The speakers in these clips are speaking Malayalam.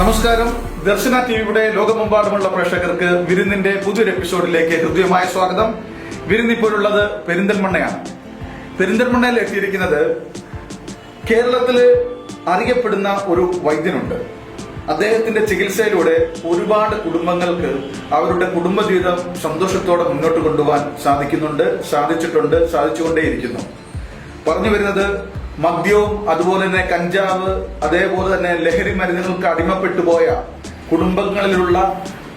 നമസ്കാരം. ദർശന ടിവിയുടെ ലോകമെമ്പാടുമുള്ള പ്രേക്ഷകർക്ക് വിരുന്നിന്റെ പുതിയൊരു എപ്പിസോഡിലേക്ക് ഹൃദ്യമായ സ്വാഗതം. വിരുന്ന് ഇപ്പോഴുള്ളത് പെരിന്തൽമണ്ണയാണ്. പെരിന്തൽമണ്ണയിൽ എത്തിയിരിക്കുന്നത് കേരളത്തിൽ അറിയപ്പെടുന്ന ഒരു വൈദ്യനുണ്ട്. അദ്ദേഹത്തിന്റെ ചികിത്സയിലൂടെ ഒരുപാട് കുടുംബങ്ങൾക്ക് അവരുടെ കുടുംബജീവിതം സന്തോഷത്തോടെ മുന്നോട്ട് കൊണ്ടുപോകാൻ സാധിക്കുന്നുണ്ട് സാധിച്ചിട്ടുണ്ട് സാധിച്ചുകൊണ്ടേയിരിക്കുന്നു. പറഞ്ഞു വരുന്നത് മദ്യവും അതുപോലെ തന്നെ കഞ്ചാവ് അതേപോലെ തന്നെ ലഹരി മരുന്നുകൾക്ക് അടിമപ്പെട്ടു പോയ കുടുംബങ്ങളിലുള്ള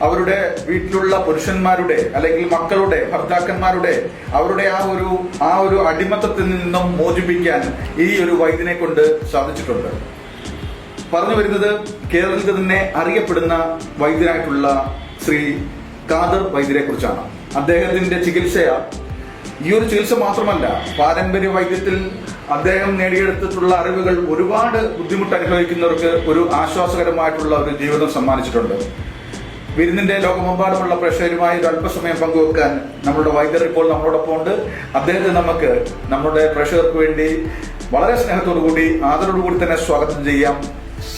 അവരുടെ വീട്ടിലുള്ള പുരുഷന്മാരുടെ അല്ലെങ്കിൽ മക്കളുടെ ഭർത്താക്കന്മാരുടെ അവരുടെ ആ ഒരു ആ ഒരു അടിമത്തത്തിൽ നിന്നും മോചിപ്പിക്കാൻ ഈ ഒരു വൈദ്യനെ കൊണ്ട് സാധിച്ചിട്ടുണ്ട്. പറഞ്ഞു വരുന്നത് കേരളത്തിൽ തന്നെ അറിയപ്പെടുന്ന വൈദ്യനായിട്ടുള്ള ശ്രീ കാദർ വൈദ്യരെ കുറിച്ചാണ്. അദ്ദേഹത്തിന്റെ ചികിത്സയ ഈ ഒരു ചികിത്സ മാത്രമല്ല പാരമ്പര്യ വൈദ്യത്തിൽ അദ്ദേഹം നേടിയെടുത്തിട്ടുള്ള അറിവുകൾ ഒരുപാട് ബുദ്ധിമുട്ട് അനുഭവിക്കുന്നവർക്ക് ഒരു ആശ്വാസകരമായിട്ടുള്ള ഒരു ജീവിതം സമ്മാനിച്ചിട്ടുണ്ട്. വിരുന്നിന്റെ ലോകമെമ്പാടുമുള്ള പ്രേക്ഷകരുമായി ഒരു അല്പസമയം പങ്കുവെക്കാൻ നമ്മുടെ വൈദ്യർ ഇപ്പോൾ നമ്മളോടൊപ്പം ഉണ്ട്. അദ്ദേഹത്തെ നമുക്ക് നമ്മുടെ പ്രേക്ഷകർക്ക് വേണ്ടി വളരെ സ്നേഹത്തോടു കൂടി ആദരവോടു കൂടി തന്നെ സ്വാഗതം ചെയ്യാം.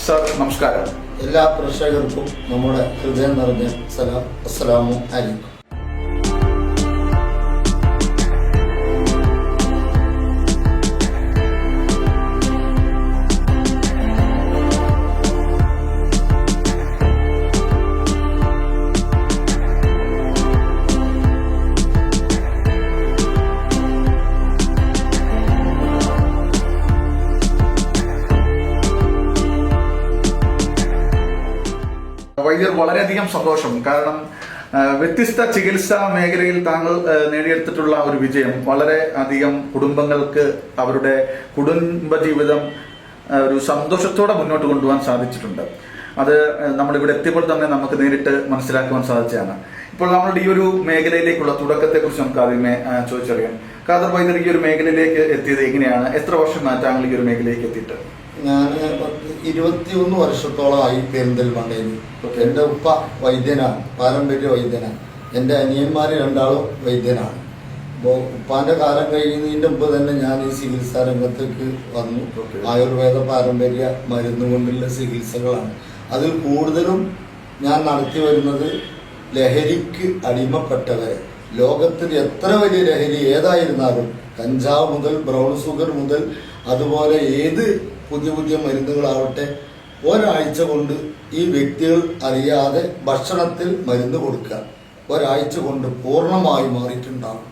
സർ നമസ്കാരം. എല്ലാ പ്രേക്ഷകർക്കും നമ്മുടെ ഹൃദയം നിറഞ്ഞ സലാം അസ്സലാമു അലൈക്കും. വളരെയധികം സന്തോഷം. കാരണം വ്യത്യസ്ത ചികിത്സാ മേഖലയിൽ താങ്കൾ നേടിയെടുത്തിട്ടുള്ള ഒരു വിജയം. വളരെ അധികം കുടുംബങ്ങൾക്ക് അവരുടെ കുടുംബ ജീവിതം ഒരു സന്തോഷത്തോടെ മുന്നോട്ട് കൊണ്ടുപോകാൻ സാധിച്ചിട്ടുണ്ട്. അത് നമ്മളിവിടെ എത്തിയപ്പോൾ തന്നെ നമുക്ക് നേരിട്ട് മനസ്സിലാക്കുവാൻ സാധിച്ചതാണ്. ഇപ്പോൾ നമ്മളുടെ ഈ ഒരു മേഖലയിലേക്കുള്ള തുടക്കത്തെക്കുറിച്ച് നമുക്ക് ആദ്യമേ ചോദിച്ചറിയാം. ഖാദർ വൈദ്യർ ഈ ഒരു മേഖലയിലേക്ക് എത്തിയത് എങ്ങനെയാണ്? എത്ര വർഷം താങ്കൾ ഈ ഒരു മേഖലയിലേക്ക് എത്തിയിട്ട്? ഞാൻ ഇരുപത്തിയൊന്ന് വർഷത്തോളമായി പെരിന്തൽമണ്ണയിൽ. എന്റെ ഉപ്പ വൈദ്യനാണ് പാരമ്പര്യ വൈദ്യനാണ്. എന്റെ അനിയന്മാർ രണ്ടാളും വൈദ്യനാണ്. അപ്പോൾ ഉപ്പാന്റെ കാലം കഴിയുന്നതിന്റെ മുമ്പ് തന്നെ ഞാൻ ഈ ചികിത്സാ രംഗത്തേക്ക് വന്നു. ആയുർവേദ പാരമ്പര്യ മരുന്ന് കൊണ്ടുള്ള ചികിത്സകളാണ്. അതിൽ കൂടുതലും ഞാൻ നടത്തി വരുന്നത് ലഹരിക്ക് അടിമപ്പെട്ടവരെ. ലോകത്തിൽ എത്ര വലിയ ലഹരി ഏതായിരുന്നാലും കഞ്ചാവ് മുതൽ ബ്രൗൺ ഷുഗർ മുതൽ അതുപോലെ ഏത് പുതിയ പുതിയ മരുന്നുകളാവട്ടെ ഒരാഴ്ച കൊണ്ട് ഈ വ്യക്തികൾ അറിയാതെ ഭക്ഷണത്തിൽ മരുന്ന് കൊടുക്കുക. ഒരാഴ്ച കൊണ്ട് പൂർണമായി മാറിയിട്ടുണ്ടാകും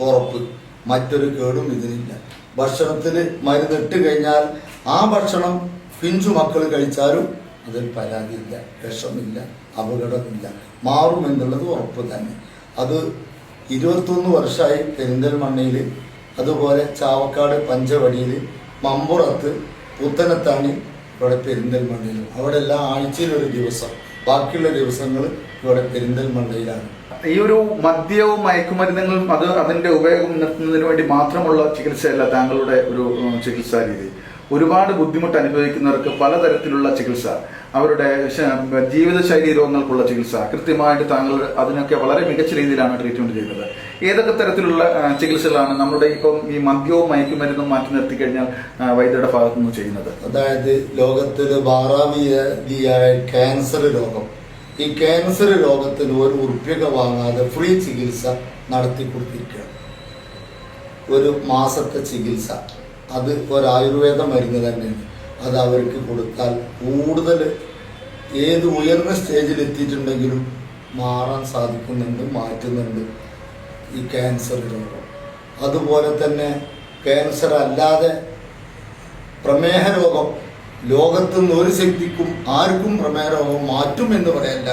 ഉറപ്പ്. മറ്റൊരു കേടും ഇതിനില്ല. ഭക്ഷണത്തിൽ മരുന്നിട്ട് കഴിഞ്ഞാൽ ആ ഭക്ഷണം പിഞ്ചു മക്കൾ കഴിച്ചാലും അതിൽ പരാതിയില്ല വിഷമില്ല അപകടമില്ല. മാറുമെന്നുള്ളത് ഉറപ്പ് തന്നെ. അത് ഇരുപത്തൊന്ന് വർഷമായി പെരിന്തൽമണ്ണയിൽ അതുപോലെ ചാവക്കാട് പഞ്ചവടിയിൽ മമ്പുറത്ത് പുത്തനത്താണി ഇവിടെ പെരിന്തൽമണ്ണയിലും. അവിടെ എല്ലാം ആഴ്ചയിലൊരു ദിവസം. ബാക്കിയുള്ള ദിവസങ്ങൾ ഇവിടെ പെരിന്തൽമണ്ണയിലാണ്. ഈ ഒരു മദ്യവും മയക്കുമരുന്നുകളും അത് അതിന്റെ ഉപയോഗം നിർത്തുന്നതിന് വേണ്ടി മാത്രമുള്ള ചികിത്സയല്ല താങ്കളുടെ ഒരു ചികിത്സാ രീതി. ഒരുപാട് ബുദ്ധിമുട്ട് അനുഭവിക്കുന്നവർക്ക് പലതരത്തിലുള്ള ചികിത്സ. അവരുടെ ജീവിതശൈലി രോഗങ്ങൾക്കുള്ള ചികിത്സ. കൃത്യമായിട്ട് താങ്കൾ അതിനൊക്കെ വളരെ മികച്ച രീതിയിലാണ് ട്രീറ്റ്മെന്റ് ചെയ്യുന്നത് ഏതൊക്കെ തരത്തിലുള്ള ചികിത്സകളാണ് നമ്മുടെ ഇപ്പം ഈ മദ്യവും മയക്കുമരുന്നും മാറ്റി നിർത്തി കഴിഞ്ഞാൽ വൈദ്യരുടെ ഭാഗത്തു നിന്ന് ചെയ്യുന്നത്? അതായത് ലോകത്തിൽ ബാറാമിയായ ക്യാൻസർ രോഗം. ഈ ക്യാൻസർ രോഗത്തിന് ഒരു ഉറുപ്പ്യക വാങ്ങാതെ ഫ്രീ ചികിത്സ നടത്തി കൊടുത്തിരിക്കുകയാണ് ഒരു മാസത്തെ ചികിത്സ. അത് ഒരു ആയുർവേദ മരുന്ന് തന്നെയാണ്. അത് അവർക്ക് കൊടുത്താൽ കൂടുതൽ ഏത് ഉയർന്ന സ്റ്റേജിൽ എത്തിയിട്ടുണ്ടെങ്കിലും മാറാൻ സാധിക്കുന്നുണ്ട് മാറ്റുന്നുണ്ട് ഈ ക്യാൻസർ രോഗം. അതുപോലെ തന്നെ ക്യാൻസർ അല്ലാതെ പ്രമേഹ രോഗം ലോകത്ത് നിന്ന് ഒരു ശക്തിക്കും ആർക്കും പ്രമേഹ രോഗം മാറ്റും എന്ന് പറയല്ല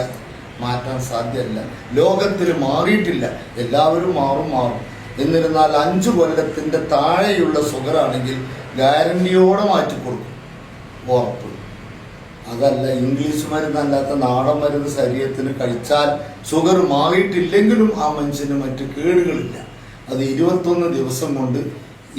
മാറ്റാൻ സാധ്യമല്ല. ലോകത്തിൽ മാറിയിട്ടില്ല എല്ലാവരും മാറും മാറും. എന്നിരുന്നാൽ അഞ്ചു കൊല്ലത്തിന്റെ താഴെയുള്ള ഷുഗറാണെങ്കിൽ ഗ്യാരണ്ടിയോടെ മാറ്റി കൊടുക്കും. ഉറപ്പ്. അതല്ല ഇംഗ്ലീഷ് മരുന്നല്ലാത്ത നാടൻ മരുന്ന് ശരീരത്തിന് കഴിച്ചാൽ ഷുഗർ മാറിയിട്ടില്ലെങ്കിലും ആ മനുഷ്യന് മറ്റു കേടുകളില്ല. അത് ഇരുപത്തൊന്ന് ദിവസം കൊണ്ട്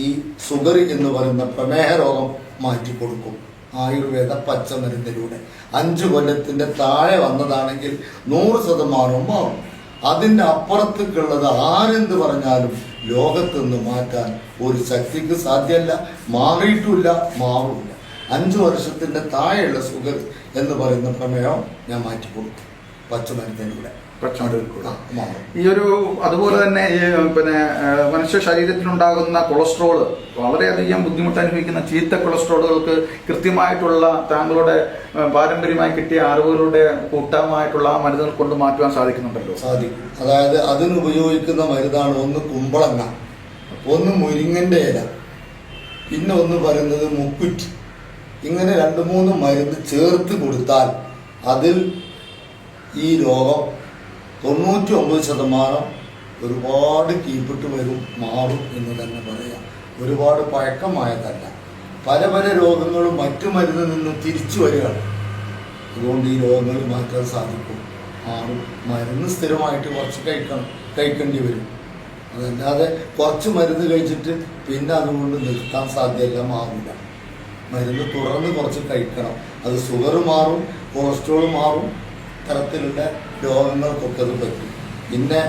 ഈ ഷുഗർ എന്ന് പറയുന്ന പ്രമേഹ രോഗം മാറ്റിക്കൊടുക്കും ആയുർവേദ പച്ചമരുന്നിലൂടെ. അഞ്ചു കൊല്ലത്തിന്റെ താഴെ വന്നതാണെങ്കിൽ നൂറ് ശതമാനവും മാറും. അതിന്റെ അപ്പുറത്തേക്കുള്ളത് ആരെന്ത് പറഞ്ഞാലും ലോകത്തുനിന്ന് മാറ്റാൻ ഒരു ശക്തിക്ക് സാധ്യമല്ല മാറിയിട്ടില്ല മാറില്ല അഞ്ചു വർഷത്തിന്റെ താഴെയുള്ള സുഖം എന്ന് പറയുന്ന പ്രമേയം ഞാൻ മാറ്റി കൊടുത്തു പച്ചമരുന്നിലൂടെ. കൂടെ. ഈ ഒരു അതുപോലെ തന്നെ ഈ പിന്നെ മനുഷ്യ ശരീരത്തിലുണ്ടാകുന്ന കൊളസ്ട്രോൾ വളരെയധികം ബുദ്ധിമുട്ട് അനുഭവിക്കുന്ന ചീത്ത കൊളസ്ട്രോളുകൾക്ക് കൃത്യമായിട്ടുള്ള താങ്കളുടെ പാരമ്പര്യമായി കിട്ടിയ അറിവുകളുടെ കൂട്ടമായിട്ടുള്ള ആ മരുന്നുകൾ കൊണ്ട് മാറ്റുവാൻ സാധിക്കുന്നുണ്ടല്ലോ. സാധിക്കും. അതായത് അതിന് ഉപയോഗിക്കുന്ന മരുന്നാണ് ഒന്ന് കുമ്പളങ്ങ ഒന്ന് മുരിങ്ങന്റെ ഇല പിന്നെ ഒന്ന് പറയുന്നത് മുക്കുറ്റി. ഇങ്ങനെ രണ്ട് മൂന്ന് മരുന്ന് ചേർത്ത് കൊടുത്താൽ അതിൽ ഈ രോഗം തൊണ്ണൂറ്റി ഒമ്പത് ശതമാനം ഒരുപാട് കീപ്പിട്ട് വരും മാറും എന്ന് തന്നെ പറയാം. ഒരുപാട് പഴക്കമായതല്ല. പല പല രോഗങ്ങളും മറ്റു മരുന്നിൽ നിന്നും തിരിച്ചു വരികയാണ്. അതുകൊണ്ട് ഈ രോഗങ്ങൾ മാറ്റാൻ സാധിക്കും. മാറും. മരുന്ന് സ്ഥിരമായിട്ട് കുറച്ച് കഴിക്കണം കഴിക്കേണ്ടി വരും. അതല്ലാതെ കുറച്ച് മരുന്ന് കഴിച്ചിട്ട് പിന്നെ അതുകൊണ്ട് നിർത്താൻ സാധ്യമല്ല മാറില്ല. മരുന്ന് തുടർന്ന് കുറച്ച് കഴിക്കണം. അത് ഷുഗർ മാറും കൊളസ്ട്രോൾ മാറും തരത്തിലുള്ള രോഗങ്ങൾക്കൊക്കെ പറ്റും. പിന്നെ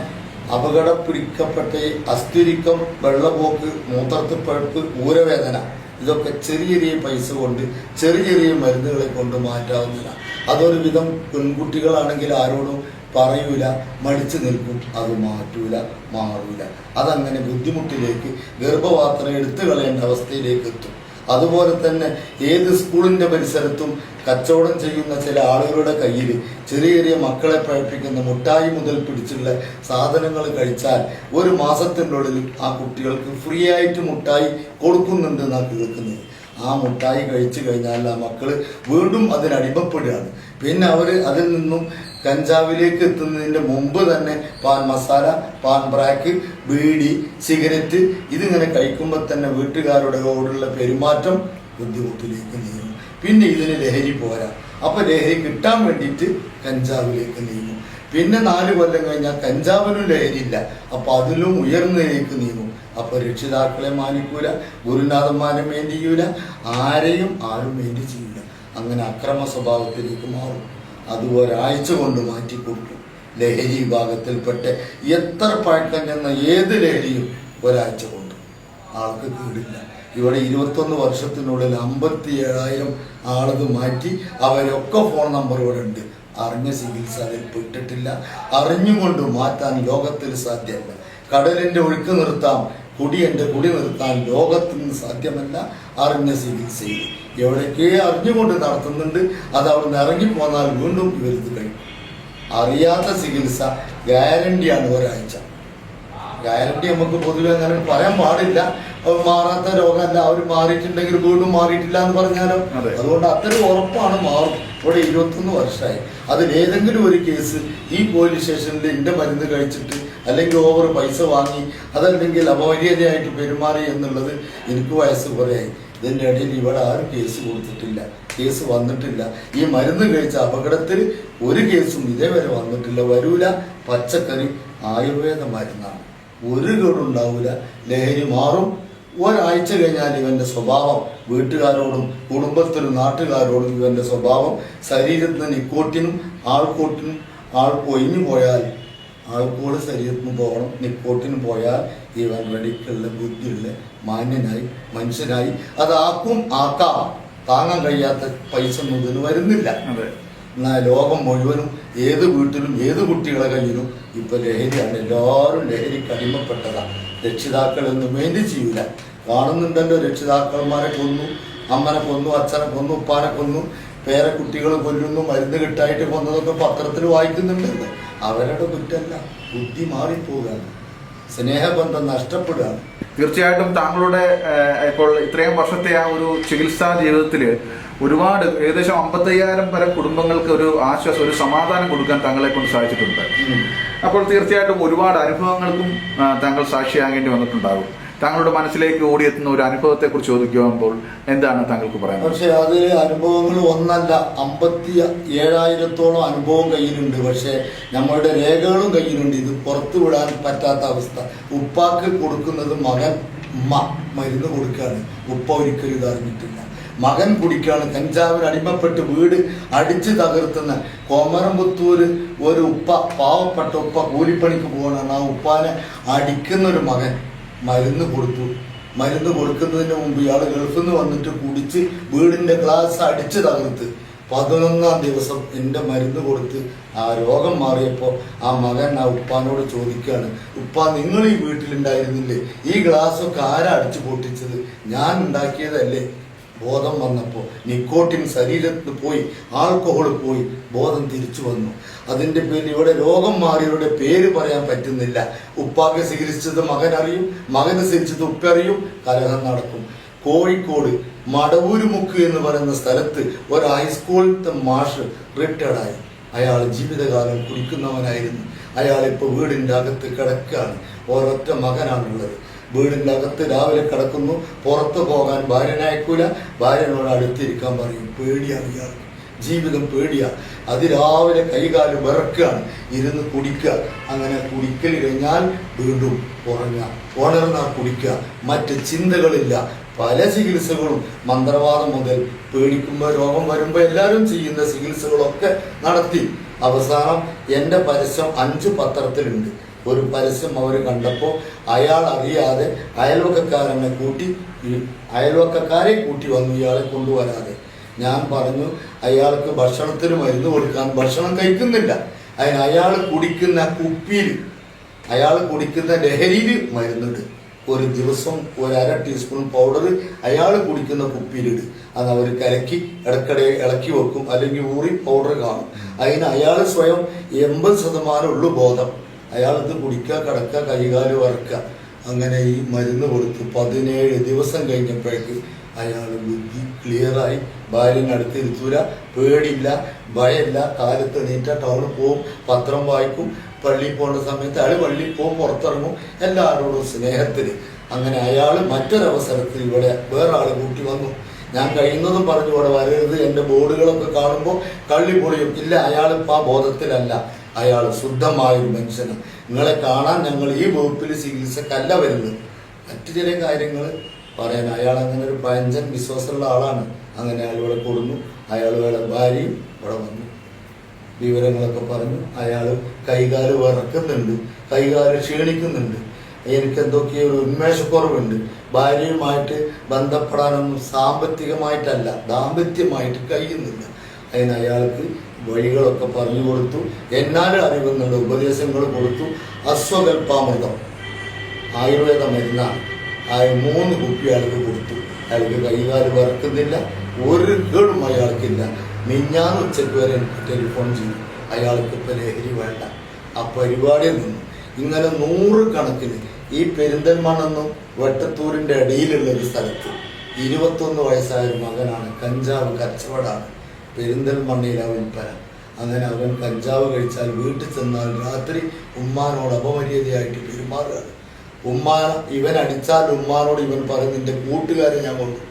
അപകടം പിടിക്കപ്പെട്ട അസ്ഥിരിക്കം വെള്ളപോക്ക് മൂത്രത്തിൽ പഴുപ്പ് ഊരവേദന ഇതൊക്കെ ചെറിയ ചെറിയ പൈസ കൊണ്ട് ചെറിയ ചെറിയ മരുന്നുകളെ കൊണ്ട് മാറ്റാവുന്നില്ല അതൊരു വിധം പെൺകുട്ടികളാണെങ്കിൽ ആരോടും പറയൂല മടിച്ചു നിൽക്കും അത് മാറ്റൂല മാറൂല. അതങ്ങനെ ബുദ്ധിമുട്ടിലേക്ക് ഗർഭപാത്രം എടുത്തു കളയേണ്ട അവസ്ഥയിലേക്ക് എത്തും. അതുപോലെ തന്നെ ഏത് സ്കൂളിന്റെ പരിസരത്തും കച്ചവടം ചെയ്യുന്ന ചില ആളുകളുടെ കയ്യിൽ ചെറിയ ചെറിയ മക്കളെ പഴപ്പിക്കുന്ന മുട്ടായി മുതൽ പിടിച്ചുള്ള സാധനങ്ങൾ കഴിച്ചാൽ ഒരു മാസത്തിനുള്ളിൽ ആ കുട്ടികൾക്ക് ഫ്രീ ആയിട്ട് മുട്ടായി കൊടുക്കുന്നുണ്ട് എന്നാണ് കേൾക്കുന്നത്. ആ മുട്ടായി കഴിച്ചു കഴിഞ്ഞാൽ ആ മക്കൾ വീണ്ടും അതിനടിമപ്പെടുകയാണ് പിന്നെ അവർ അതിൽ നിന്നും കഞ്ചാവിലേക്ക് എത്തുന്നതിന്റെ മുമ്പ് തന്നെ പാൻ മസാല പാൻ ബ്രാക്ക് ബീഡി സിഗരറ്റ് ഇതിങ്ങനെ കഴിക്കുമ്പോൾ തന്നെ വീട്ടുകാരുടെ കൂടുള്ള പെരുമാറ്റം ബുദ്ധിമുട്ടിലേക്ക് നീങ്ങും. പിന്നെ ഇതിന് ലഹരി പോരാ. അപ്പൊ ലഹരി കിട്ടാൻ വേണ്ടിയിട്ട് കഞ്ചാവിലേക്ക് നീങ്ങും. പിന്നെ നാല് കൊല്ലം കഴിഞ്ഞാൽ കഞ്ചാവിനും ലഹരിയില്ല അപ്പൊ അതിലും ഉയർന്നതിലേക്ക് നീങ്ങും. അപ്പൊ രക്ഷിതാക്കളെ മാനിക്കൂല ഗുരുനാഥന്മാരെ മെയിൻ ചെയ്യൂല ആരെയും ആരും മെയിൻ ചെയ്യൂല. അങ്ങനെ അക്രമ സ്വഭാവത്തിലേക്ക് മാറും. അത് ഒരാഴ്ച കൊണ്ട് മാറ്റിക്കൊടുത്തു ലഹരി വിഭാഗത്തിൽപ്പെട്ട എത്ര പഴക്കം ചെന്ന ഏത് ലഹരിയും ഒരാഴ്ച കൊണ്ട്. ആൾക്ക് കേടില്ല. ഇവിടെ ഇരുപത്തൊന്ന് വർഷത്തിനുള്ളിൽ അമ്പത്തി ഏഴായിരം ആളത് മാറ്റി അവരൊക്കെ ഫോൺ നമ്പർ ഇവിടെ ഉണ്ട്. അറിഞ്ഞ ചികിത്സ അതിൽ പെട്ടിട്ടില്ല. അറിഞ്ഞുകൊണ്ട് മാറ്റാൻ ലോകത്തിൽ സാധ്യമല്ല. കടലിന്റെ ഒഴുക്ക് നിർത്താം. കുടിയന്റെ കുടി നിർത്താൻ ലോകത്തിന് സാധ്യമല്ല. അറിഞ്ഞ ചികിത്സയിൽ എവിടേക്കേ അറിഞ്ഞുകൊണ്ട് നടത്തുന്നുണ്ട്. അത് അവിടെ നിന്ന് ഇറങ്ങിപ്പോന്നാൽ വീണ്ടും ഇവരിത് കഴിയും. അറിയാത്ത ചികിത്സ ഗ്യാരണ്ടിയാണ് ഒരാഴ്ച. ഗ്യാരണ്ടി നമുക്ക് പൊതുവെ അങ്ങനെ പറയാൻ പാടില്ല. മാറാത്ത രോഗമല്ല. അവർ മാറിയിട്ടുണ്ടെങ്കിൽ വീണ്ടും മാറിയിട്ടില്ല എന്ന് പറഞ്ഞാലോ? അതുകൊണ്ട് അത്തരം ഉറപ്പാണ് മാറും. ഇവിടെ ഇരുപത്തൊന്ന് വർഷമായി. അതിൽ ഏതെങ്കിലും ഒരു കേസ് ഈ പോലീസ് സ്റ്റേഷനിൽ എന്റെ മരുന്ന് കഴിച്ചിട്ട് അല്ലെങ്കിൽ ഓവർ പൈസ വാങ്ങി അതല്ലെങ്കിൽ അപമര്യാദയായിട്ട് പെരുമാറി എന്നുള്ളത് എനിക്ക് വയസ്സ് കുറയായി. ഇതിന്റെ ഇടയിൽ ഇവിടെ ആരും കേസ് കൊടുത്തിട്ടില്ല. കേസ് വന്നിട്ടില്ല. ഈ മരുന്ന് കഴിച്ച അപകടത്തിൽ ഒരു കേസും ഇതേവരെ വന്നിട്ടില്ല. വരൂല. പച്ചക്കറി ആയുർവേദ മരുന്നാണ്. ഒരു കേടുണ്ടാവില്ല ലഹരി മാറും. ഒരാഴ്ച കഴിഞ്ഞാൽ ഇവന്റെ സ്വഭാവം വീട്ടുകാരോടും കുടുംബത്തിനും നാട്ടുകാരോടും ഇവന്റെ സ്വഭാവം ശരീരത്തിന് നിക്കോട്ടിനും ആൾക്കോട്ടിനും ആൾ ഒഴിഞ്ഞു പോയാൽ ആൾക്കോട് ശരീരത്തിന് പോകണം നിക്കോട്ടിന് പോയാൽ ഇവൻ റെഡിക്കുള്ള ബുദ്ധിയുള്ള മാന്യനായി മനുഷ്യനായി. അതാക്കും ആക്കാം താങ്ങാൻ കഴിയാത്ത പൈസ ഒന്നും വരുന്നില്ല. ലോകം മുഴുവനും ഏത് വീട്ടിലും ഏത് കുട്ടികളെ കയ്യിലും ഇപ്പൊ ലഹരിയാണ്. എല്ലാവരും ലഹരിക്ക് അടിമപ്പെട്ടതാണ്. രക്ഷിതാക്കളൊന്നും വേണ്ടി ചെയ്യില്ല കാണുന്നുണ്ടല്ലോ രക്ഷിതാക്കന്മാരെ കൊന്നു അമ്മനെ കൊന്നു അച്ഛനെ കൊന്നു ഉപ്പാനെ കൊന്നു. പേരെ കുട്ടികൾ കൊല്ലുന്നു മരുന്ന് കിട്ടായിട്ട് കൊന്നതൊക്കെ പത്രത്തിൽ വായിക്കുന്നുണ്ടല്ലോ അവരുടെ കുറ്റമല്ല ബുദ്ധി മാറിപ്പോവുകയാണ്. സ്നേഹബന്ധം നഷ്ടപ്പെടുകയാണ്. തീർച്ചയായിട്ടും താങ്കളുടെ ഇപ്പോൾ ഇത്രയും വർഷത്തെ ആ ഒരു ചികിത്സാ ജീവിതത്തിൽ ഒരുപാട് ഏകദേശം അമ്പത്തയ്യായിരം വരെ കുടുംബങ്ങൾക്ക് ഒരു ആശ്വാസം ഒരു സമാധാനം കൊടുക്കാൻ താങ്കളെ കൊണ്ട് സാധിച്ചിട്ടുണ്ട്. അപ്പോൾ തീർച്ചയായിട്ടും ഒരുപാട് അനുഭവങ്ങൾക്കും താങ്കൾ സാക്ഷിയാകേണ്ടി വന്നിട്ടുണ്ടാകും. താങ്കളുടെ മനസ്സിലേക്ക് ഓടിയെത്തുന്ന ഒരു അനുഭവത്തെ കുറിച്ച് ചോദിക്കുമ്പോൾ എന്താണ് താങ്കൾക്ക് പറയുന്നത് പക്ഷേ അതിൽ അനുഭവങ്ങൾ ഒന്നല്ല അമ്പത്തി ഏഴായിരത്തോളം അനുഭവം കയ്യിലുണ്ട്. പക്ഷെ നമ്മളുടെ രേഖകളും കയ്യിലുണ്ട്. ഇത് പുറത്തു വിടാൻ പറ്റാത്ത അവസ്ഥ. ഉപ്പാക്ക് കൊടുക്കുന്നത് മകൻ ഉമ്മ മരുന്ന് കൊടുക്കുകയാണ് ഉപ്പ ഒരിക്കലും ഇതറിഞ്ഞിട്ടില്ല മകൻ കുടിക്കാണ്. കഞ്ചാവിന് അടിമപ്പെട്ട് വീട് അടിച്ച് തകർത്തുന്ന കോമരമ്പത്തൂര് ഒരു ഉപ്പ പാവപ്പെട്ട ഉപ്പ കൂലിപ്പണിക്ക് പോകണമെന്ന് ആ ഉപ്പാനെ അടിക്കുന്നൊരു മകൻ മരുന്ന് കൊടുത്തു. മരുന്ന് കൊടുക്കുന്നതിന് മുമ്പ് ഇയാൾ ഗൾഫിൽ നിന്ന് വന്നിട്ട് കുടിച്ച് വീടിന്റെ ഗ്ലാസ് അടിച്ച് തകർത്ത്. പതിനൊന്നാം ദിവസം എന്റെ മരുന്ന് കൊടുത്ത് ആ രോഗം മാറിയപ്പോൾ ആ മകൻ ആ ഉപ്പാനോട് ചോദിക്കുകയാണ് ഉപ്പ നിങ്ങൾ ഈ വീട്ടിലുണ്ടായിരുന്നില്ലേ? ഈ ഗ്ലാസ് ഗ്ലാസ്സൊക്കെ ആരാ അടിച്ചു പൊട്ടിച്ചത്? ഞാൻ ഉണ്ടാക്കിയതല്ലേ? ബോധം വന്നപ്പോൾ നിക്കോട്ടിൻ ശരീരത്തിൽ പോയി ആൽക്കഹോൾ പോയി ബോധം തിരിച്ചു വന്നു. അതിന്റെ പേരിൽ ഇവിടെ രോഗം മാറിയവരുടെ പേര് പറയാൻ പറ്റുന്നില്ല. ഉപ്പാക്ക് ചികിത്സിച്ചത് മകൻ അറിയും മകന് ഉപ്പ അറിയും കലഹം നടക്കും. കോഴിക്കോട് മടവൂരുമുക്ക് എന്ന് പറയുന്ന സ്ഥലത്ത് ഒരു ഹൈസ്കൂളിലത്തെ മാഷ് റിട്ടയർഡായി. അയാൾ ജീവിതകാലം കുടിക്കുന്നവനായിരുന്നു. അയാൾ ഇപ്പോൾ വീടിന്റെ അകത്ത് കിടക്കുകയാണ്. ഒരൊറ്റ മകനാണുള്ളത്. വീടിന്റെ അകത്ത് രാവിലെ കിടക്കുന്നു പുറത്ത് പോകാൻ ഭാര്യനെ അയക്കൂല ഭാര്യനോട് അടുത്തിരിക്കാൻ പറയും പേടിയാണ് ജീവിതം പേടിയാ. അത് രാവിലെ കൈകാൽ വിറക്കുകയാണ് ഇരുന്ന് കുടിക്കുക. അങ്ങനെ കുടിക്കൽ കഴിഞ്ഞാൽ വീണ്ടും ഉറങ്ങുക. ഉണർന്നാൽ കുടിക്കുക. മറ്റ് ചിന്തകളില്ല. പല ചികിത്സകളും മന്ത്രവാദം മുതൽ പേടിക്കുമ്പോൾ രോഗം വരുമ്പോൾ എല്ലാവരും ചെയ്യുന്ന ചികിത്സകളൊക്കെ നടത്തി. അവസാനം എന്റെ പരസ്യം അഞ്ച് പത്രത്തിലുണ്ട്. ഒരു പരസ്യം അവർ കണ്ടപ്പോൾ അയാൾ അറിയാതെ അയൽവക്കക്കാരനെ കൂട്ടി അയൽവക്കക്കാരെ കൂട്ടി വന്നു ഇയാളെ കൊണ്ടുവരാതെ. ഞാൻ പറഞ്ഞു അയാൾക്ക് ഭക്ഷണത്തിന് മരുന്ന് കൊടുക്കാൻ ഭക്ഷണം കഴിക്കുന്നില്ല. അതിന് അയാൾ കുടിക്കുന്ന കുപ്പിയിൽ അയാൾ കുടിക്കുന്ന ലഹരിയിൽ മരുന്നുണ്ട് ഒരു ദിവസം ഒരു അര ടീസ്പൂൺ പൗഡർ അയാൾ കുടിക്കുന്ന കുപ്പിയിലിട് അത് അവർ കലക്കി ഇടക്കിടെ ഇളക്കി വെക്കും അല്ലെങ്കിൽ ഊറി പൗഡർ കാണും. അതിന് അയാൾ സ്വയം എൺപത് ശതമാനം ഉള്ളു ബോധം. അയാൾ ഇത് കുടിക്കുക കിടക്കുക കൈകാൽ വറക്കുക. അങ്ങനെ ഈ മരുന്ന് കൊടുത്ത് പതിനേഴ് ദിവസം കഴിഞ്ഞപ്പോഴേക്ക് അയാൾ ബുദ്ധി ക്ലിയറായി ഭാര്യനെ അടുത്ത് ഇരുത്തൂല പേടിയില്ല ഭയമില്ല. കാലത്ത് നീറ്റ ടൗണിൽ പോവും പത്രം വായിക്കും. പള്ളിയിൽ പോകുന്ന സമയത്ത് അയാൾ പള്ളിയിൽ പോവും പുറത്തിറങ്ങും. എല്ലാവരോടും സ്നേഹത്തിൽ അങ്ങനെ അയാൾ മറ്റൊരവസരത്തിൽ ഇവിടെ വേറെ ആൾ കൂട്ടി വന്നു. ഞാൻ കഴിയുന്നതും പറഞ്ഞു ഇവിടെ വരരുത്. എന്റെ ബോർഡുകളൊക്കെ കാണുമ്പോൾ കള്ളി പൊളിയും. ഇല്ല അയാളിപ്പോൾ ആ ബോധത്തിലല്ല. അയാൾ ശുദ്ധമായൊരു മനുഷ്യനാണ്. നിങ്ങളെ കാണാൻ ഞങ്ങൾ ഈ വകുപ്പിൽ ചികിത്സക്കല്ല വരുന്നത്. മറ്റു ചില കാര്യങ്ങൾ പറയാൻ അയാൾ അങ്ങനെ ഒരു പഞ്ചൻ വിശ്വാസമുള്ള ആളാണ്. അങ്ങനെ അയാൾ ഇവിടെ കൊടുന്നു. അയാൾ വേറെ ഭാര്യയും ഇവിടെ വന്നു. വിവരങ്ങളൊക്കെ പറഞ്ഞു. അയാൾ കൈകാൽ വിറക്കുന്നുണ്ട്. കൈകാൽ ക്ഷീണിക്കുന്നുണ്ട്. എനിക്ക് എന്തൊക്കെയോ ഒരു ഉന്മേഷക്കുറവുണ്ട്. ഭാര്യയുമായിട്ട് ബന്ധപ്പെടാനൊന്നും സാമ്പത്തികമായിട്ടല്ല ദാമ്പത്യമായിട്ട് കഴിയുന്നില്ല. അതിന് അയാൾക്ക് വഴികളൊക്കെ പറഞ്ഞു കൊടുത്തു. എന്നാലും അറിവുന്നുണ്ട് ഉപദേശങ്ങൾ കൊടുത്തു. അശ്വകൽപ്പാമൃതം ആയുർവേദ മരുന്നാണ്. ആ മൂന്ന് കുപ്പി അയാൾക്ക് കൊടുത്തു. അയാൾക്ക് കൈകാൽ വറക്കുന്നില്ല ഒരു കേടും അയാൾക്കില്ല. മിഞ്ഞാന്ന് ഉച്ചയ്ക്ക് വരെ ടെലിഫോൺ ചെയ്തു. അയാൾക്ക് ഇപ്പം ലഹരി വേണ്ട. ആ പരിപാടി നിന്നു ഇങ്ങനെ നൂറ് കണക്കിന് ഈ പെരിന്തൽമണ്ണെന്നും വെട്ടത്തൂരിന്റെ ഇടയിലുള്ള ഒരു സ്ഥലത്ത്. ഇരുപത്തൊന്ന് വയസ്സായ ഒരു മകനാണ് കഞ്ചാവ് കച്ചവടാണ് പെരിന്തൽമണ്ണയിലെ വിൽപ്പന അങ്ങനെ അവൻ കഞ്ചാവ് കഴിച്ചാൽ വീട്ടിൽ ചെന്നാൽ രാത്രി ഉമ്മാനോട് അപമര്യാദയായിട്ട് പെരുമാറുകയാണ് ഉമ്മാ ഇവൻ അടിച്ചാൽ ഉമ്മാനോട് ഇവൻ പറയും നിന്റെ കൂട്ടുകാരെ ഞാൻ കൊണ്ടു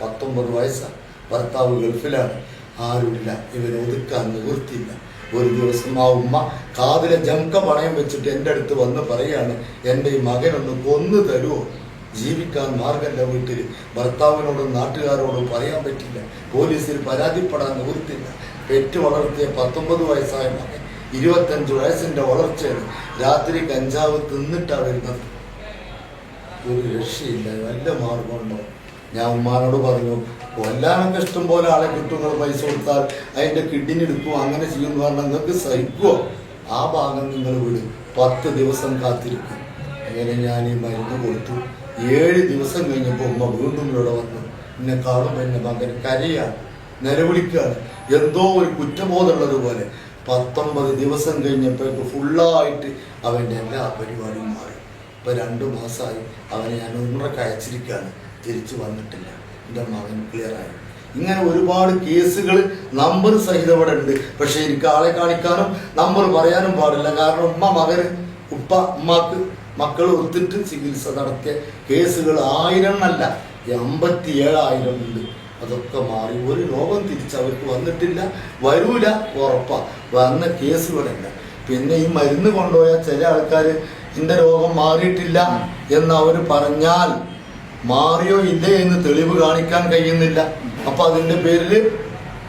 പത്തൊമ്പത് വയസ്സാണ് ഭർത്താവ് ഗൾഫിലാണ്. ആരുമില്ല. ഇവൻ ഒതുക്കാൻ നിവൃത്തിയില്ല. ഒരു ദിവസം ആ ഉമ്മ കാതിലെ ജംക പണയം വെച്ചിട്ട് എന്റെ അടുത്ത് വന്ന് പറയാണ് എന്റെ ഈ മകനൊന്ന് കൊന്നു തരുമോ ജീവിക്കാൻ മാർഗമല്ല വീട്ടിൽ. ഭർത്താവിനോടും നാട്ടുകാരോടും പറയാൻ പറ്റില്ല. പോലീസിൽ പരാതിപ്പെടാൻ നിവൃത്തില്ല പെറ്റ് വളർത്തിയ പത്തൊമ്പത് വയസ്സായ മകൻ ഇരുപത്തഞ്ച് വയസ്സിന്റെ വളർച്ചയാണ് രാത്രി കഞ്ചാവ് തിന്നിട്ടാ വരുന്നത്. ഒരു രക്ഷയില്ല. നല്ല മാർഗമുണ്ടോ? ഞാൻ ഉമ്മാനോട് പറഞ്ഞു കൊല്ലാനൊക്കെ ഇഷ്ടം പോലെ ആളെ കിട്ടും. നിങ്ങൾ പൈസ കൊടുത്താൽ അതിന്റെ കിഡ്നി എടുക്കും അങ്ങനെ ചെയ്യുമെന്ന് പറഞ്ഞാൽ നിങ്ങൾക്ക് സഹിക്കുമോ ആ ഭാഗം നിങ്ങൾ വിടും. പത്ത് ദിവസം കാത്തിരിക്കും. അങ്ങനെ ഞാൻ ഈ മരുന്ന് കൊടുത്തു. ഏഴ് ദിവസം കഴിഞ്ഞപ്പോൾ ഉമ്മ വീണ്ടും ഇവിടെ വന്നു. എന്നെ കാണുമ്പോൾ എന്നെ മകൻ കരയാണ് നിലവിളിക്കുകയാണ് എന്തോ ഒരു കുറ്റബോധമുള്ളതുപോലെ പത്തൊമ്പത് ദിവസം കഴിഞ്ഞപ്പോഴേക്ക് ഫുള്ളായിട്ട് അവന്റെ എല്ലാ പരിപാടിയും മാറി. ഇപ്പൊ രണ്ട് മാസമായി അവനെ ഞാൻ ഉമ്രക്ക് അയച്ചിരിക്കുകയാണ്. തിരിച്ചു വന്നിട്ടില്ല. എന്റെ മകൻ ക്ലിയറായി ഇങ്ങനെ ഒരുപാട് കേസുകൾ നമ്പർ സഹിതം ഇവിടെ ഉണ്ട്. പക്ഷെ എനിക്ക് ആളെ കാണിക്കാനും നമ്പർ പറയാനും പാടില്ല. കാരണം ഉമ്മ മകന് ഉപ്പ ഉമ്മാക്ക് മക്കൾ ഒത്തിട്ട് ചികിത്സ നടത്തിയ കേസുകൾ ആയിരം അല്ല എൺപത്തി ഏഴായിരം ഉണ്ട്. അതൊക്കെ മാറി. ഒരു രോഗം തിരിച്ച് അവർക്ക് വന്നിട്ടില്ല വരൂല ഉറപ്പാ. വന്ന കേസുകളല്ല. പിന്നെ ഈ മരുന്ന് കൊണ്ടുപോയ ചില ആൾക്കാർ എന്റെ രോഗം മാറിയിട്ടില്ല എന്ന് അവർ പറഞ്ഞാൽ മാറിയോ ഇല്ലേ എന്ന് തെളിവ് കാണിക്കാൻ കഴിയുന്നില്ല. അപ്പൊ അതിന്റെ പേരിൽ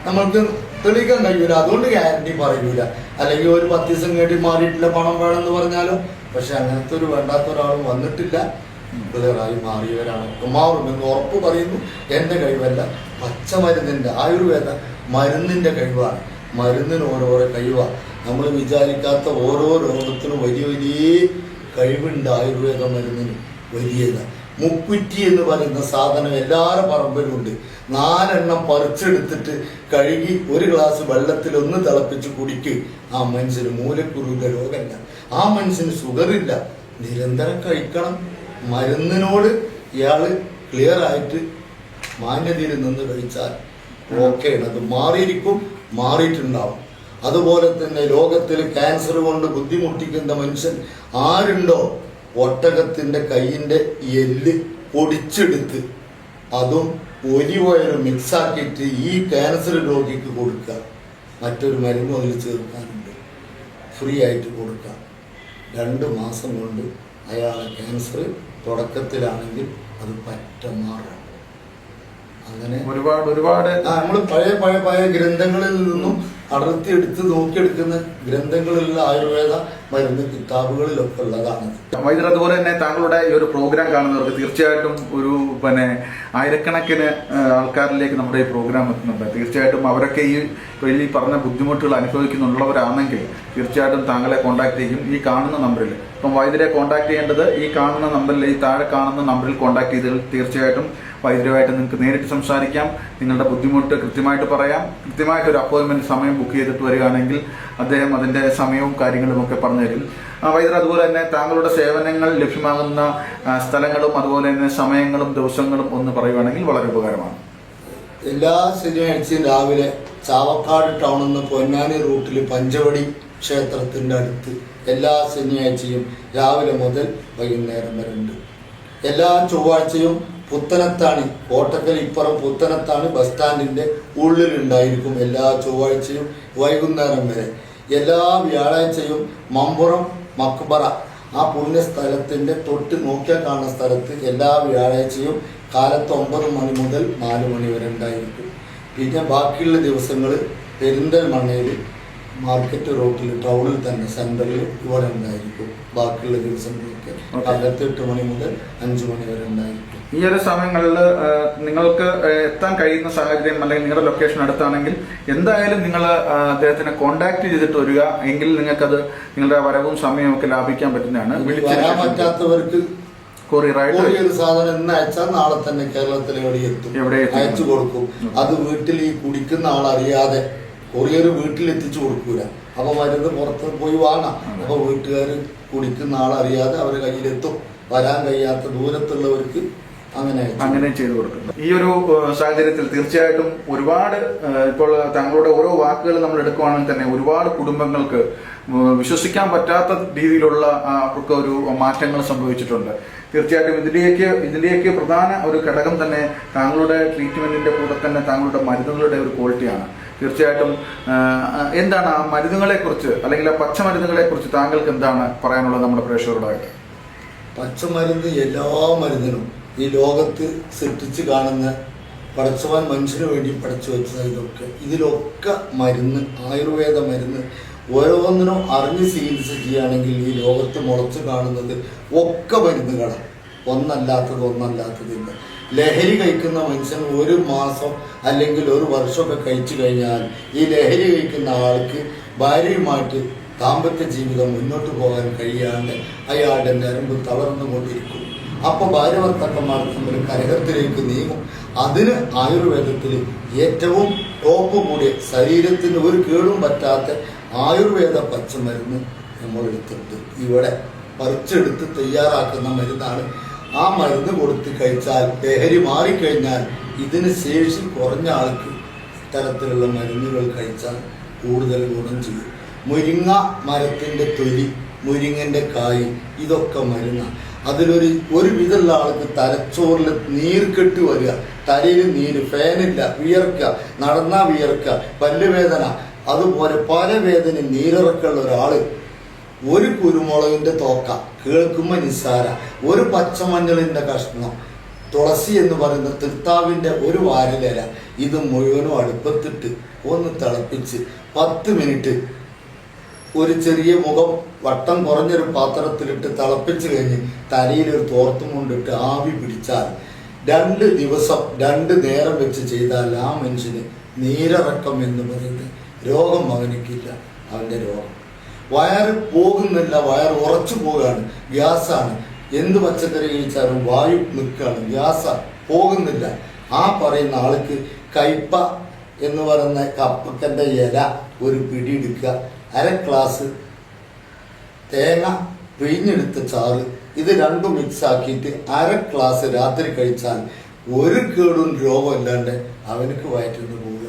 നമ്മൾക്ക് തെളിയിക്കാൻ കഴിയൂല. അതുകൊണ്ട് ഗ്യാരണ്ടി പറയൂല. അല്ലെങ്കിൽ ഒരു പത്ത് ദിവസം കേട്ടി മാറിയിട്ടില്ല പണം വേണമെന്ന് പറഞ്ഞാലോ? പക്ഷെ അങ്ങനത്തെ ഒരു വേണ്ടാത്ത ഒരാളും വന്നിട്ടില്ല. ക്ലിയറായി മാറിയവരാണ്. മാറുമെന്ന് ഉറപ്പ് പറയുന്നു. എന്റെ കഴിവല്ല. പച്ചമരുന്നിന്റെ ആയുർവേദ മരുന്നിന്റെ കഴിവാണ്. മരുന്നിന് ഓരോരോ കഴിവാണ് നമ്മൾ വിചാരിക്കാത്ത ഓരോ രോഗത്തിനും വലിയ വലിയ കഴിവുണ്ട് ആയുർവേദ മരുന്നിന്. വലിയത്. മുക്കുറ്റി എന്ന് പറയുന്ന സാധനം എല്ലാവരും പറമ്പിലുണ്ട്. നാലെണ്ണം പറിച്ചെടുത്തിട്ട് കഴുകി ഒരു ഗ്ലാസ് വെള്ളത്തിൽ ഒന്ന് തിളപ്പിച്ച് കുടിക്ക്. ആ മനുഷ്യന് മൂലക്കുരുവിന്റെ രോഗമല്ല. ആ മനുഷ്യന് ഷുഗറില്ല നിരന്തരം കഴിക്കണം. മരുന്നിനോട് ഇയാൾ ക്ലിയർ ആയിട്ട് മാന്യതയിൽ നിന്ന് കഴിച്ചാൽ ഓക്കെയാണ് അത് മാറിയിരിക്കും മാറിയിട്ടുണ്ടാവും. അതുപോലെ തന്നെ ലോകത്തിൽ ക്യാൻസർ കൊണ്ട് ബുദ്ധിമുട്ടിക്കുന്ന മനുഷ്യൻ ആരുണ്ടോ? ഒട്ടകത്തിന്റെ കയ്യിന്റെ എല്ല് പൊടിച്ചെടുത്ത് അതും ഒലിവ് ഓയിൽ മിക്സാക്കിയിട്ട് ഈ ക്യാൻസർ രോഗിക്ക് കൊടുക്കുക. മറ്റൊരു മരുന്ന് അതിൽ ചേർക്കാനുണ്ട്. ഫ്രീ ആയിട്ട് കൊടുക്കാം രണ്ട് മാസം കൊണ്ട് അയാളെ ക്യാൻസർ തുടക്കത്തിലാണെങ്കിൽ അത് പറ്റ മാറും അങ്ങനെ ഒരുപാട് ഒരുപാട് നമ്മൾ പഴയ പഴയ പഴയ ഗ്രന്ഥങ്ങളിൽ നിന്നും അടർത്തി എടുത്ത് നോക്കിയെടുക്കുന്ന ഗ്രന്ഥങ്ങളിലുള്ള ആയുർവേദ മരുന്ന് കിതാബുകളിലൊക്കെ ഉള്ളതാണ്. വൈദ്യർ അതുപോലെ തന്നെ താങ്കളുടെ ഈ ഒരു പ്രോഗ്രാം കാണുന്നവർക്ക് തീർച്ചയായിട്ടും ഒരു പിന്നെ ആയിരക്കണക്കിന് ആൾക്കാരിലേക്ക് നമ്മുടെ ഈ പ്രോഗ്രാം എത്തുന്നുണ്ട്. തീർച്ചയായിട്ടും അവരൊക്കെ ഈ വലിയ പറഞ്ഞ ബുദ്ധിമുട്ടുകൾ അനുഭവിക്കുന്നുള്ളവരാണെങ്കിൽ തീർച്ചയായിട്ടും താങ്കളെ കോൺടാക്ട് ചെയ്യും. ഈ കാണുന്ന നമ്പറിൽ ഇപ്പം വൈദ്യരെ കോൺടാക്ട് ചെയ്യേണ്ടത് ഈ കാണുന്ന നമ്പറിൽ ഈ താഴെ കാണുന്ന നമ്പറിൽ കോൺടാക്ട് ചെയ്താൽ തീർച്ചയായിട്ടും വൈദ്യരുമായിട്ട് നിങ്ങൾക്ക് നേരിട്ട് സംസാരിക്കാം. നിങ്ങളുടെ ബുദ്ധിമുട്ട് കൃത്യമായിട്ട് പറയാം. കൃത്യമായിട്ട് ഒരു അപ്പോയിന്റ്മെന്റ് സമയം ബുക്ക് ചെയ്തിട്ട് വരികയാണെങ്കിൽ അദ്ദേഹം അതിന്റെ സമയവും കാര്യങ്ങളും ഒക്കെ പറഞ്ഞു തരും വൈദ്യർ അതുപോലെ തന്നെ താങ്കളുടെ സേവനങ്ങൾ ലഭ്യമാകുന്ന സ്ഥലങ്ങളും അതുപോലെ തന്നെ സമയങ്ങളും ദിവസങ്ങളും ഒന്ന് പറയുകയാണെങ്കിൽ വളരെ ഉപകാരമാണ്. എല്ലാ ശനിയാഴ്ചയും രാവിലെ ചാവക്കാട് ടൗണിൽ നിന്ന് പൊന്നാനി റൂട്ടിൽ പഞ്ചവടി ക്ഷേത്രത്തിന്റെ അടുത്ത് എല്ലാ ശനിയാഴ്ചയും രാവിലെ മുതൽ വൈകുന്നേരം വരെ ഉണ്ട്. എല്ലാ ചൊവ്വാഴ്ചയും പുത്തനത്താണി കോട്ടക്കൽ ഇപ്പുറം പുത്തനത്താണി ബസ് സ്റ്റാൻഡിന്റെ ഉള്ളിലുണ്ടായിരിക്കും എല്ലാ ചൊവ്വാഴ്ചയും വൈകുന്നേരം വരെ. എല്ലാ വ്യാഴാഴ്ചയും മമ്പുറം മക്ബറ ആ പുണ്യ സ്ഥലത്തിന്റെ തൊട്ട് നോക്കിയാൽ കാണുന്ന സ്ഥലത്ത് എല്ലാ വ്യാഴാഴ്ചയും കാലത്ത് ഒമ്പത് മണി മുതൽ നാല് മണി വരെ ഉണ്ടായിരിക്കും. പിന്നെ ബാക്കിയുള്ള ദിവസങ്ങൾ പെരിന്തൽമണ്ണയിൽ മാർക്കറ്റ് റോട്ടിൽ ടൗണിൽ തന്നെ സെന്ററിൽ ഇവിടെ ഉണ്ടായിരിക്കും ബാക്കിയുള്ള ദിവസങ്ങളൊക്കെ. കാലത്ത് എട്ട് മണി മുതൽ അഞ്ചു മണി വരെ ഉണ്ടായിരിക്കും ഈ ഒരു സമയങ്ങളിൽ നിങ്ങൾക്ക് എത്താൻ കഴിയുന്ന സാഹചര്യം അല്ലെങ്കിൽ നിങ്ങളുടെ ലൊക്കേഷൻ അടുത്താണെങ്കിൽ എന്തായാലും നിങ്ങൾ അദ്ദേഹത്തിനെ കോൺടാക്ട് ചെയ്തിട്ട് വരിക. എങ്കിൽ നിങ്ങൾക്കത് നിങ്ങളുടെ വരവും സമയവും ഒക്കെ ലാഭിക്കാൻ പറ്റുന്നതാണ്. വരാൻ പറ്റാത്തവർക്ക് കൊറിയറായിട്ട് കൊറിയർ സാധനം ഇന്ന് അയച്ചാൽ നാളെ തന്നെ കേരളത്തിൽ എവിടെ എത്തും? അയച്ചു കൊടുക്കും. അത് വീട്ടിൽ ഈ കുടിക്കുന്ന ആൾ അറിയാതെ കൊറിയർ വീട്ടിൽ എത്തിച്ചു കൊടുക്കൂല. അപ്പൊ മരുന്ന് പുറത്ത് പോയി വാങ്ങാം. അപ്പൊ വീട്ടുകാർ കുടിക്കുന്ന ആളറിയാതെ അവരെ കയ്യിലെത്തും. വരാൻ കഴിയാത്ത ദൂരത്തുള്ളവർക്ക് അങ്ങനെ അങ്ങനെ ചെയ്തു കൊടുക്കുന്നു ഈ ഒരു സാഹചര്യത്തിൽ തീർച്ചയായിട്ടും ഒരുപാട് ഇപ്പോൾ താങ്കളുടെ ഓരോ വാക്കുകൾ നമ്മൾ എടുക്കുവാണെങ്കിൽ തന്നെ ഒരുപാട് കുടുംബങ്ങൾക്ക് വിശ്വസിക്കാൻ പറ്റാത്ത രീതിയിലുള്ള അവർക്ക് ഒരു മാറ്റങ്ങൾ സംഭവിച്ചിട്ടുണ്ട്. തീർച്ചയായിട്ടും ഇതിലേക്ക് ഇതിലേക്ക് പ്രധാന ഒരു ഘടകം തന്നെ താങ്കളുടെ ട്രീറ്റ്മെന്റിന്റെ കൂടെ തന്നെ താങ്കളുടെ മരുന്നുകളുടെ ഒരു ക്വാളിറ്റിയാണ് തീർച്ചയായിട്ടും എന്താണ് ആ മരുന്നുകളെ കുറിച്ച് അല്ലെങ്കിൽ ആ പച്ചമരുന്നുകളെ കുറിച്ച് താങ്കൾക്ക് എന്താണ് പറയാനുള്ളത് നമ്മുടെ പ്രേക്ഷകരോടായിട്ട്? പച്ചമരുന്ന് എല്ലാ മരുന്നിനും ഈ ലോകത്ത് സൃഷ്ടിച്ച് കാണുന്ന പടച്ചവാൻ മനുഷ്യന് വേണ്ടി പടച്ചു വെച്ചത് ഇതൊക്കെ. ഇതിലൊക്കെ മരുന്ന് ആയുർവേദ മരുന്ന് ഓരോന്നിനും അറിഞ്ഞ് ചികിത്സ ചെയ്യുകയാണെങ്കിൽ ഈ ലോകത്ത് മുളച്ച് കാണുന്നത് ഒക്കെ മരുന്നുകളാണ്. ഒന്നല്ലാത്തത് ഒന്നല്ലാത്തതില്ല. ലഹരി കഴിക്കുന്ന മനുഷ്യൻ ഒരു മാസം അല്ലെങ്കിൽ ഒരു വർഷമൊക്കെ കഴിച്ചു കഴിഞ്ഞാൽ ഈ ലഹരി കഴിക്കുന്ന ആൾക്ക് ഭാര്യയുമായിട്ട് ദാമ്പത്യ ജീവിതം മുന്നോട്ട് പോകാൻ കഴിയാണ്ട് അയാളുടെ നരമ്പ് തളർന്നുകൊണ്ടിരിക്കും. അപ്പൊ ഭാര്യ ഭർത്താക്കന്മാർ തമ്മിൽ കലഹത്തിലേക്ക് നീങ്ങും. അതിന് ആയുർവേദത്തിൽ ഏറ്റവും ടോപ്പ് കൂടിയ ശരീരത്തിന് ഒരു കേടും പറ്റാത്ത ആയുർവേദ പച്ചമരുന്ന് നമ്മൾ എടുത്തിട്ടുണ്ട് ഇവിടെ പറിച്ചെടുത്ത് തയ്യാറാക്കുന്ന മരുന്നാണ് ആ മരുന്ന് കൊടുത്ത് കഴിച്ചാൽ ലഹരി മാറിക്കഴിഞ്ഞാൽ ഇതിന് ശേഷി കുറഞ്ഞ ആൾക്ക് ഇത്തരത്തിലുള്ള മരുന്നുകൾ കഴിച്ചാൽ കൂടുതൽ ഗുണം ചെയ്യും. മുരിങ്ങ മരത്തിന്റെ തൊലി മുരിങ്ങന്റെ കായ് ഇതൊക്കെ മരുന്ന. അതിലൊരു ഒരു വിധമുള്ള ആൾക്ക് തലച്ചോറിൽ നീർക്കെട്ട് വരിക തലയിൽ നീര് ഫാനില്ല വിയർക്കുക നടന്നാ വിയർക്കുക പല്ലുവേദന അതുപോലെ പല വേദന നീരിറക്കുള്ള ഒരാൾ ഒരു കുരുമുളകിന്റെ തോക്ക കേൾക്കുമ്പോ നിസ്സാര ഒരു പച്ചമഞ്ഞളിന്റെ കഷ്ണം തുളസി എന്ന് പറയുന്ന തൃത്താവിന്റെ ഒരു വാരലില ഇത് മുഴുവനും അടുപ്പത്തിട്ട് ഒന്ന് തിളപ്പിച്ച് പത്ത് മിനിറ്റ് ഒരു ചെറിയ മുഖം വട്ടം കുറഞ്ഞൊരു പാത്രത്തിലിട്ട് തിളപ്പിച്ച് കഴിഞ്ഞ് തലയിൽ ഒരു തോർത്തും കൊണ്ടിട്ട് ആവി പിടിച്ചാൽ രണ്ട് ദിവസം രണ്ട് നേരം വെച്ച് ചെയ്താൽ ആ മനുഷ്യന് നീരറക്കം എന്ന് പറയുന്നത് രോഗം അവനിക്കില്ല അവന്റെ രോഗം. വയറ് പോകുന്നില്ല വയർ ഉറച്ചു പോവുകയാണ്. ഗ്യാസാണ്. എന്ത് പച്ചക്കറി കഴിച്ചാലും വായു നിൽക്കുകയാണ്. ഗ്യാസ പോകുന്നില്ല. ആ പറയുന്ന ആൾക്ക് കയ്പ എന്ന് പറയുന്ന കപ്പക്കന്റെ ഇല ഒരു പിടി എടുക്കുക. അര ഗ്ലാസ് തേങ്ങ പിഴിഞ്ഞെടുത്ത ചാറ്. ഇത് രണ്ടും മിക്സ് ആക്കിയിട്ട് അര ഗ്ലാസ് രാത്രി കഴിച്ചാൽ ഒരു കേടും രോഗമില്ലാണ്ട് അവനക്ക് വയറ്റിൽ പോവുകയാണ്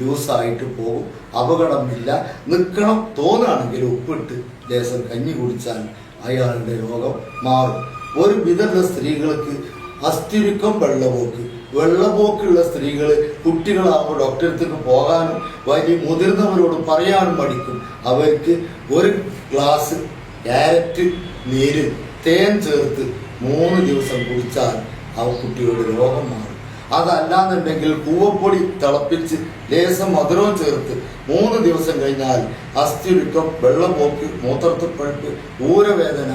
ലൂസായിട്ട് പോകും. അപകടമില്ല. നിൽക്കണം തോന്നുകയാണെങ്കിൽ ഉപ്പിട്ട് ലേസം കഞ്ഞി കുടിച്ചാൽ അയാളുടെ രോഗം മാറും. ഒരു വിധമുള്ള സ്ത്രീകൾക്ക് അസ്ഥിരുക്കം വെള്ളപോക്ക്. വെള്ളപോക്കുള്ള സ്ത്രീകൾ കുട്ടികളാകുമ്പോൾ ഡോക്ടറെ പോകാനും വലിയ മുതിർന്നവരോട് പറയാനും പഠിക്കും. അവർക്ക് ഒരു ഗ്ലാസ് ക്യാരറ്റ് നീര് തേൻ ചേർത്ത് മൂന്ന് ദിവസം കുടിച്ചാൽ ആ കുട്ടിയുടെ രോഗം മാറും. അതല്ലാന്നുണ്ടെങ്കിൽ കൂവപ്പൊടി തിളപ്പിച്ച് ലേശം മധുരവും ചേർത്ത് മൂന്ന് ദിവസം കഴിഞ്ഞാൽ അസ്ഥിയുരുക്കം വെള്ളപ്പോക്ക് മൂത്രത്തുപ്പഴുപ്പ് ഊരവേദന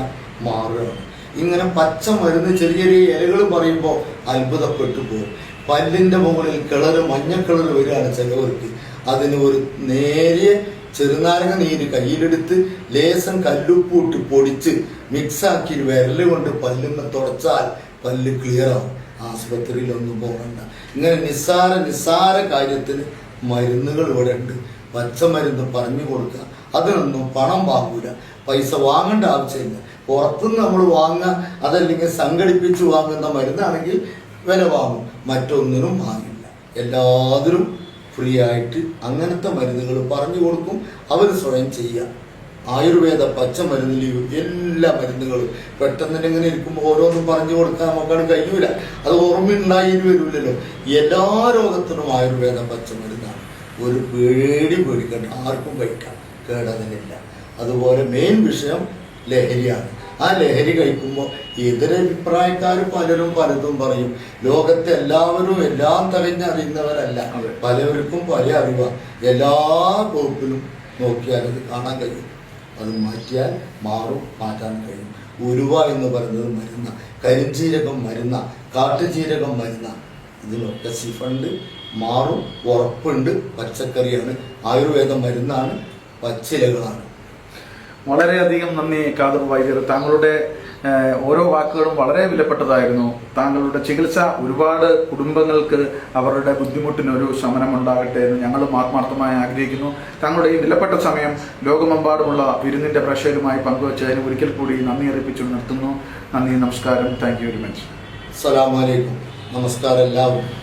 മാറുകയാണ്. ഇങ്ങനെ പച്ച മരുന്ന് ചെറിയ ചെറിയ ഇലകൾ പറയുമ്പോൾ അത്ഭുതപ്പെട്ടു പോകും പല്ലിന്റെ മുകളിൽ കിളറ് മഞ്ഞക്കിളറ് കിളറ് വരികയാണ് ചിലവർക്ക്. അതിന് ഒരു നേരിയ ചെറുനാരങ്ങ നീര് കയ്യിലെടുത്ത് ലേസം കല്ലുപ്പൂട്ട് പൊടിച്ച് മിക്സാക്കി വിരൽ കൊണ്ട് പല്ലിന്ന് തുടച്ചാൽ പല്ല് ക്ലിയർ ആവും. ആശുപത്രിയിലൊന്നും പോകണ്ട. ഇങ്ങനെ നിസ്സാര നിസ്സാര കാര്യത്തിന് മരുന്നുകൾ ഇവിടെ ഉണ്ട് പച്ചമരുന്ന് പറഞ്ഞു കൊടുക്കുക. അതിനൊന്നും പണം വാങ്ങൂല. പൈസ വാങ്ങേണ്ട ആവശ്യമില്ല. പുറത്തുനിന്ന് നമ്മൾ വാങ്ങുക അതല്ലെങ്കിൽ സംഘടിപ്പിച്ച് വാങ്ങുന്ന മരുന്നാണെങ്കിൽ വില വാങ്ങും. മറ്റൊന്നിനും വാങ്ങില്ല. എല്ലാത്തിനും ഫ്രീ ആയിട്ട് അങ്ങനത്തെ മരുന്നുകൾ പറഞ്ഞു കൊടുക്കും. അവർ സ്വയം ചെയ്യുക. ആയുർവേദ പച്ചമരുന്നിൽ എല്ലാ മരുന്നുകളും പെട്ടെന്ന് ഇങ്ങനെ ഇരിക്കുമ്പോൾ ഓരോന്നും പറഞ്ഞു കൊടുക്കാൻ നമുക്കാണ് കഴിയൂല. അത് ഓർമ്മയുണ്ടായി വരില്ലല്ലോ. എല്ലാ രോഗത്തിനും ആയുർവേദ പച്ചമരുന്നാണ്. ഒരു പേടി പേടിക്കണ്ട. ആർക്കും കഴിക്കാം കേടതിനില്ല അതുപോലെ മെയിൻ വിഷയം ലഹരിയാണ്. ആ ലഹരി കഴിക്കുമ്പോൾ എതിരഭിപ്രായക്കാർ പലരും പലതും പറയും. ലോകത്തെ എല്ലാവരും എല്ലാം തെളിഞ്ഞറിയുന്നവരല്ല അതെ. പലവർക്കും പല അറിവാണ് എല്ലാ വകുപ്പിലും നോക്കിയാൽ അത് കാണാൻ കഴിയും. അത് മാറ്റിയാൽ മാറും മാറ്റാൻ കഴിയും. ഉരുവ എന്ന് പറയുന്നത് മരുന്ന കരിഞ്ചീരകം മരുന്ന കാട്ടുചീരകം മരുന്ന. ഇതിലൊക്കെ സിഫണ്ട് മാറും ഉറപ്പുണ്ട് പച്ചക്കറിയാണ്. ആയുർവേദ മരുന്നാണ് പച്ചിലകളാണ്. വളരെയധികം നന്ദി കാതർ വൈദ്യർ താങ്കളുടെ ഓരോ വാക്കുകളും വളരെ വിലപ്പെട്ടതായിരുന്നു. താങ്കളുടെ ചികിത്സ ഒരുപാട് കുടുംബങ്ങൾക്ക് അവരുടെ ബുദ്ധിമുട്ടിനൊരു ശമനം ഉണ്ടാകട്ടെ എന്ന് ഞങ്ങൾ ആത്മാർത്ഥമായി ആഗ്രഹിക്കുന്നു. താങ്കളുടെ ഈ വിലപ്പെട്ട സമയം ലോകമെമ്പാടുമുള്ള വിരുന്നിന്റെ പ്രേക്ഷകരുമായി പങ്കുവച്ചതിന് ഒരിക്കൽ കൂടി നന്ദി അറിയിപ്പിച്ചു നിർത്തുന്നു. നന്ദി നമസ്കാരം. Thank you very much. അസ്സലാമലൈക്കും നമസ്കാരം എല്ലാവർക്കും.